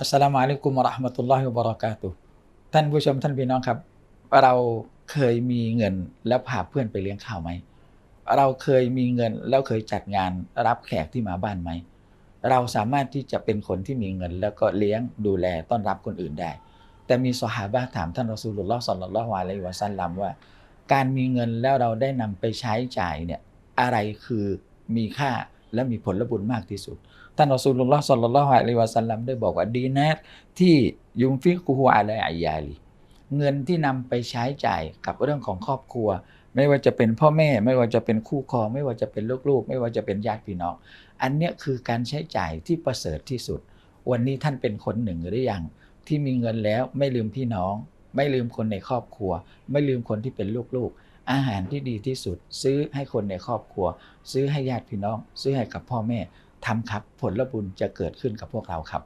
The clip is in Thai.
อัสลามุอะลัยกุมะราะห์มะตุลลอฮิวะบะเราะกาตุท่านผู้ชมท่านพี่น้องครับ เราเคยมีเงินแล้วพาเพื่อนไปเลี้ยงข้าวไหม เราเคยมีเงินแล้วเคยจัดงานรับแขกที่มาบ้านไหม เราสามารถที่จะเป็นคนที่มีเงิน แล้วก็เลี้ยงดูแลต้อนรับคนอื่นได้ แต่มีสหาบะห์ถามท่านรอซูลุลลอฮ์ศ็อลลัลลอฮุอะลัยฮิวะซัลลัมว่า การมีเงินแล้วเราได้นำไปใช้จ่ายเนี่ยอะไรคือมีค่า และมีผลบุญมากที่สุด ท่านรอซูลุลลอฮ์ศ็อลลัลลอฮุอะลัยฮิวะซัลลัมได้บอกว่าดีนัตที่ยุมฟิกุฮูอะลัยอายาลีเงินที่นำไปใช้จ่ายกับเรื่องของครอบครัว ไม่ว่าจะเป็นพ่อแม่ ไม่ว่าจะเป็นคู่ครองไม่ว่าจะเป็นลูกๆ ไม่ว่าจะเป็นญาติพี่น้อง อันเนี้ยคือการใช้จ่ายที่ประเสริฐที่สุด วันนี้ท่านเป็นคนหนึ่งหรือยังที่มีเงินแล้วไม่ลืมพี่น้อง ไม่ลืมคนในครอบครัว ไม่ลืมคนที่เป็นลูกๆ อาหารที่ดีที่สุด ซื้อให้คนในครอบครัว ซื้อให้ญาติพี่น้อง ซื้อให้กับพ่อแม่ทำครับ ผลบุญจะเกิดขึ้นกับพวกเราครับ